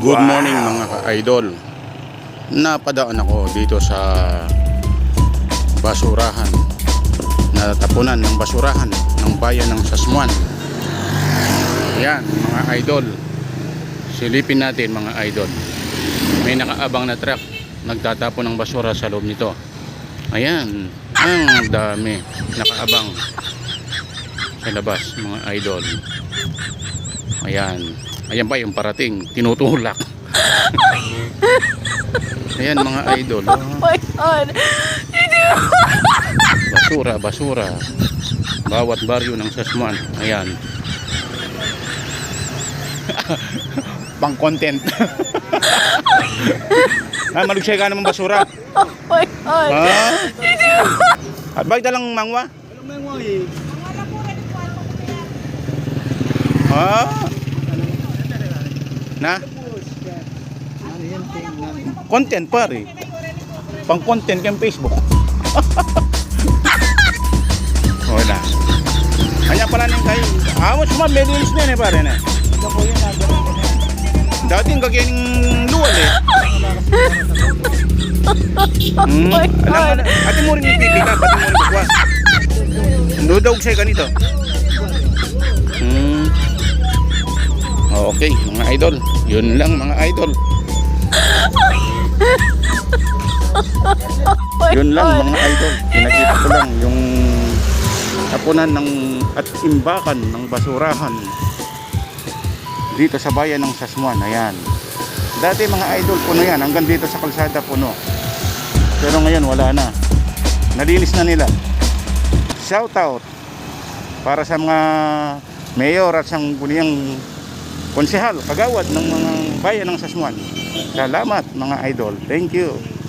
Good morning mga ka-idol. Napadaan ako dito sa basurahan. Natapunan ng basurahan ng bayan ng Sasmuan. Yan mga idol. Silipin natin mga idol. May nakaabang na truck. Nagtatapon ng basura sa loob nito. Ayan. Ang dami. Nakaabang sa labas mga idol. Ayan. Ayan ba yung parating? Tinutulak. Ayan mga idol. oh. my God. Basura, basura. Bawat baryo ng Sasmuan. Ayan. Pang content. ah, malugsay ka naman basura. Oh my God. Ha? At bakit dalang mangwa? Ha? Na? Content pare. Pang content kang Facebook. Wala. Kanya pala nang kayo. Amo cuma medilis na eh pare na. Dati ng luwal eh. Hmm. Alam mo ate mo rin yung ka, pati mo rin bukwa. Nudog siya ganito. Okay, mga idol. Yun lang mga idol. my Yun lang God. mga idol. Pinakita ko lang yung tapunan ng at imbakan ng basurahan dito sa bayan ng Sasmuan. Ayan. Dati mga idol, puno yan. Hanggang dito sa kalsada, puno. Pero ngayon, wala na. Nalinis na nila. Shout out para sa mga mayor at sa buniyang konsehal, kagawad ng mga bayan ng Sasmuan. Salamat mga idol. Thank you.